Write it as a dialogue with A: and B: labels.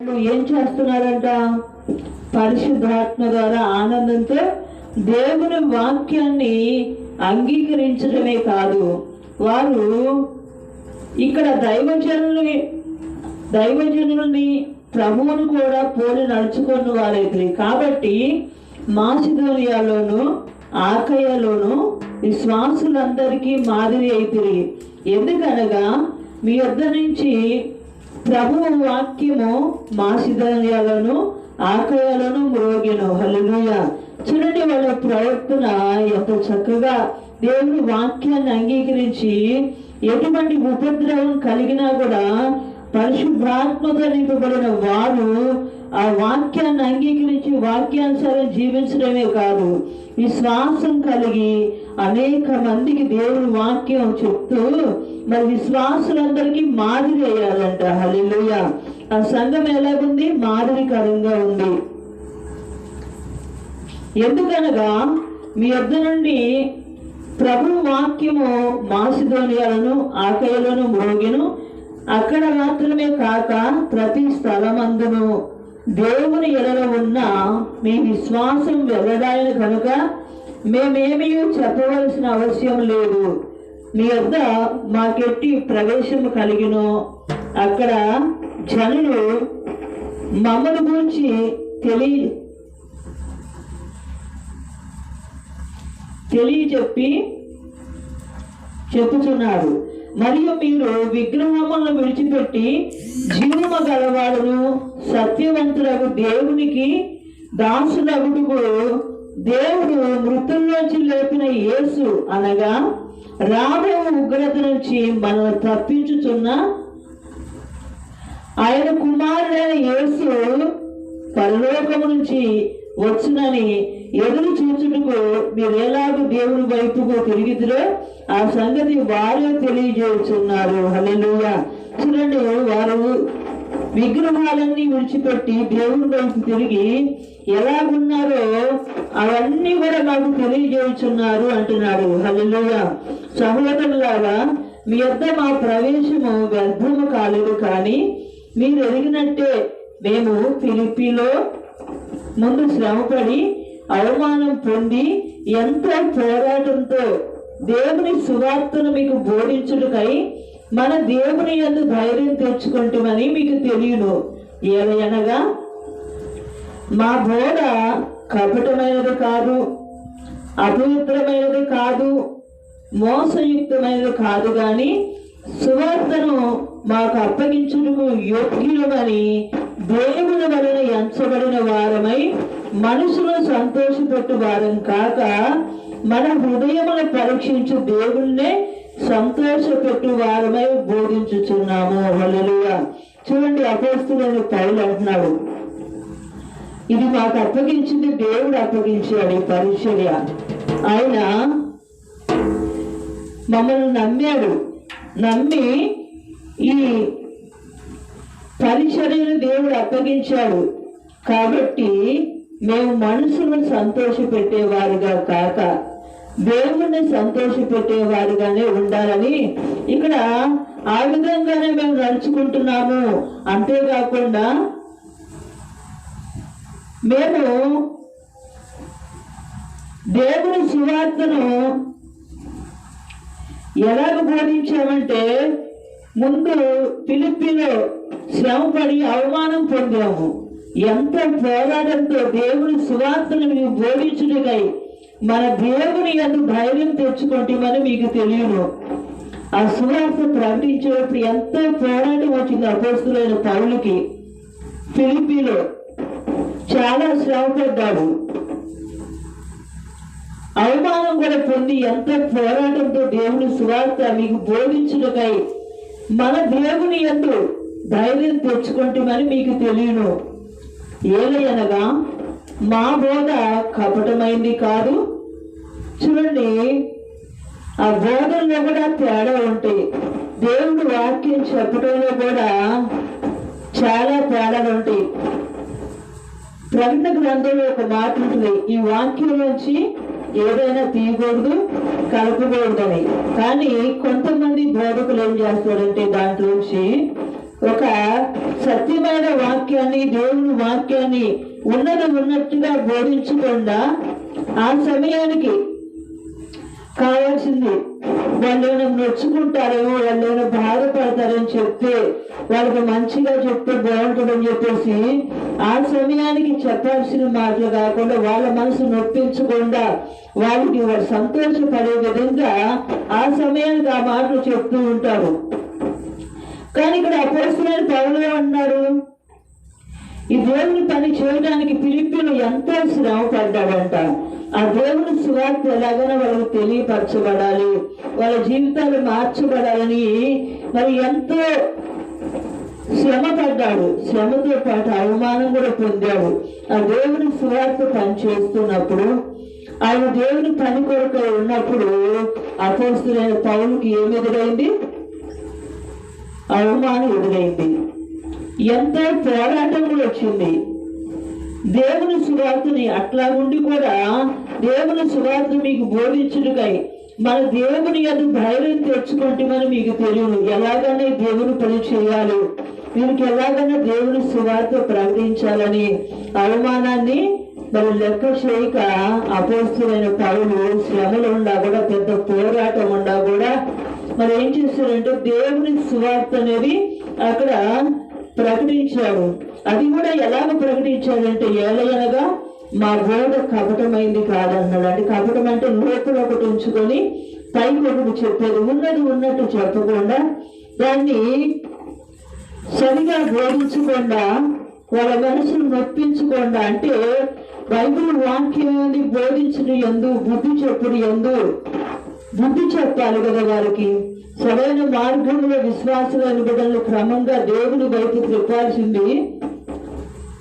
A: వాళ్ళు ఏం చేస్తున్నారంట పరిశుద్ధాత్మ ద్వారా ఆనందంతో దేవుని వాక్యాన్ని అంగీకరించడమే కాదు. వారు ఇక్కడ దైవజనుల్ని దైవజనుల్ని ప్రభువును కూడా పోలి నడుచుకున్న వారైతే. కాబట్టి మాసిధోనియాలోను ఆకయ్యలోను విశ్వాసులందరికీ మాదిరి అయితే ఎందుకనగా మీ వద్ద నుంచి ప్రభువు వాక్యము మాసిధోనియాలోను ఆకలను మ్రోగెను. హలుయ చూడండి వాళ్ళ ప్రవర్తన ఎంత చక్కగా. దేవుని వాక్యాన్ని అంగీకరించి ఎటువంటి ఉపద్రవం కలిగినా కూడా పరిశుభ్రాత్మతో నింపబడిన వారు ఆ వాక్యాన్ని అంగీకరించి వాక్యానుసారం జీవించడమే కాదు విశ్వాసం కలిగి అనేక మందికి దేవుని వాక్యం చెప్తూ మరి విశ్వాసులందరికీ మాదిరి అయ్యారంట. హలిలోయ ఆ సంఘం ఎలాగుంది? మాదిరికరంగా ఉంది. ఎందుకనగా మీ వద్ద నుండి ప్రభు వాక్యము మాసిధోనియాలను ఆకయలను మోగిను. అక్కడ మాత్రమే కాక ప్రతి స్థలమందును. దేవుని ఎడల ఉన్న మీ విశ్వాసం వెళ్ళడాయని కనుక మేమేమీ చెప్పవలసిన అవసరం లేదు. మీ వద్ద మాకెట్టి ప్రవేశం కలిగినో అక్కడ జనులు మమ్మల్ని గురించి తెలియ తెలియచెప్పి చెప్పుచున్నారు. మరియు మీరు విగ్రహములను విడిచిపెట్టి జీవము గలవాడును సత్యవంతులకు దేవునికి దాసులగుడుకు దేవుడు మృతుల్లోంచి లేపిన యేసు అనగా రాబో ఉగ్రత నుంచి మనల్ని తప్పించుచున్న ఆయన కుమారుడైన యేసు పరలోకము నుంచి వచ్చునని ఎదురు చూచుటకు మీరు ఎలాగో దేవుని వైపుకు తిరిగిదిరో ఆ సంగతి వారే తెలియజేస్తున్నారు. హల్లెలూయా. చూడండి వారు విగ్రహాలన్నీ విడిచిపెట్టి దేవుని వైపు తిరిగి ఎలాగున్నారో అవన్నీ కూడా మాకు తెలియజేస్తున్నారు అంటున్నాడు హల్లెలూయా. సహోదరులారా మీ యొద్ద మా ప్రవేశము వ్యర్థము కాలేదు కానీ మీరు ఎరిగినట్టే మేము ఫిలిపిలో ముందు శ్రమపడి అవమానం పొంది ఎంతో పోరాటంతో దేవుని సువార్తను మీకు బోధించుటకై మన దేవుని యందు ధైర్యం తెచ్చుకుంటామని మీకు తెలియను. ఏలయనగా మా బోధ కపటమైనది కాదు అపవిత్రమైనది కాదు మోసయుక్తమైనది కాదు కానీ సువార్తను మాకు అప్పగించుటకు యోగ్యులమని దేవుని వలన ఎంచబడిన వారమై మనుషులు సంతోషపెట్టు వారం కాక మన హృదయమును పరీక్షించు దేవుణ్ణే సంతోషపెట్టు వారమై బోధించుచున్నాము. హల్లెలూయా. చూడండి అపోస్తులను పౌలు అంటున్నాడు. ఇది మాకు అప్పగించింది దేవుడు అప్పగించాడు ఈ పరిచర్య. ఆయన మమ్మల్ని నమ్మాడు. నమ్మి ఈ పరిచర్యను దేవుడు అప్పగించాడు. కాబట్టి మేము మనసును సంతోషపెట్టేవారుగా కాక దేవుణ్ణి సంతోషపెట్టేవారుగానే ఉండాలని ఇక్కడ ఆ విధంగానే మేము నడుచుకుంటున్నాము. అంతేకాకుండా మేము దేవుని సువార్తను ఎలాగ బోధించామంటే ముందు పిలిపిలో శ్రమపడి అవమానం పొందాము. ఎంత పోరాటంతో దేవుని సువార్తను మేము బోధించుటకై మన దేవుని అందు ధైర్యం తెచ్చుకుంటామని మీకు తెలియను ఆ సువార్త ప్రకటించేటప్పుడు ఎంతో పోరాటం వచ్చింది అపోస్తులైన పౌలకి. ఫిలిపిలో చాలా శ్రమపడ్డాడు. అవమానం కూడా పొంది ఎంత పోరాటంతో దేవుని సువార్త మీకు బోధించుటకై మన దేవుని ఎందు ధైర్యం తెచ్చుకుంటామని మీకు తెలియను. ఏలయనగా మా బోధ కపటమైంది కాదు. చూడండి ఆ బోధనలో కూడా తేడా ఉంటాయి దేవుడు వాక్యం చెప్పడంలో కూడా చాలా తేడాలు ఉంటాయి. ప్రకటన గ్రంథంలో ఒక మాట ఉంటుంది ఈ వాక్యం నుంచి ఏదైనా తీయకూడదు కలపకూడదని. కానీ కొంతమంది బోధకులు ఏం చేస్తారంటే దాంట్లోంచి ఒక సత్యమైన వాక్యాన్ని దేవుని వాక్యాన్ని ఉన్నది ఉన్నట్టుగా బోధించకుండా ఆ సమయానికి కావాల్సింది వాళ్ళు నొచ్చుకుంటారేమో వాళ్ళు బాధపడతారని చెప్తే వాళ్ళకి మంచిగా చెప్తే బాగుంటుందని చెప్పేసి ఆ సమయానికి చెప్పాల్సిన మాటలు కాకుండా వాళ్ళ మనసు నొప్పించకుండా వాళ్ళకి వాళ్ళు సంతోషపడే విధంగా ఆ సమయానికి ఆ మాటలు చెప్తూ ఉంటారు. కానీ ఇక్కడ అపోస్తులైన పౌరులు అన్నారు ఈ దేవుని పని చేయడానికి పిలిపిలు ఎంతో శ్రమ పడ్డాడంట ఆ దేవుని సువార్త ఎలాగైనా వాళ్ళకి తెలియపరచబడాలి. వాళ్ళ జీవితాలు మార్చబడాలని మరి ఎంతో శ్రమ పడ్డాడు శ్రమతో పాటు అవమానం కూడా పొందాడు. ఆ దేవుని సువార్త పని చేస్తున్నప్పుడు ఆయన దేవుని పని కొరకు ఉన్నప్పుడు అపోస్తులైన పౌలుకి ఏమి ఎదురైంది? అవమానం ఎదురైంది. ఎంతో పోరాటం కూడా వచ్చింది. దేవుని సువార్తని అట్లా ఉండి కూడా దేవుని సువార్త మీకు బోధించుడుకై మన దేవుని అది ధైర్యం తెచ్చుకుంటామని మీకు తెలియదు. ఎలాగనే దేవుని పని చేయాలి. వీరికి ఎలాగైనా దేవుని సువార్త ప్రకటించాలని అవమానాన్ని మరి లెక్క చేయక అపోస్తులైన పౌలు శ్రమలు ఉండా కూడా పెద్ద పోరాటం ఉండా కూడా మరి ఏం చేస్తారంటే దేవుని సువార్త అనేది అక్కడ ప్రకటించాడు. అది కూడా ఎలాగ ప్రకటించాడంటే ఏలయనగా మా గోడ కపటమైంది కాదన్నాడు. అంటే కపటం అంటే లోపల ఒకటి ఉంచుకొని పైకి ఒకటి చెప్పేది. ఉన్నది ఉన్నట్టు చెప్పకుండా దాన్ని సరిగా బోధించకుండా వాళ్ళ మనసును నొప్పించకుండా అంటే బైబిల్ వాక్యాన్ని బోధించడం ఎందు బుద్ధి చెప్పుడు ఎందు బుద్ధి చెప్పాలి కదా వారికి. సరైన మార్గంలో విశ్వాసం బిడ్డలను క్రమంగా దేవుని బయటికి త్రిప్పాల్సింది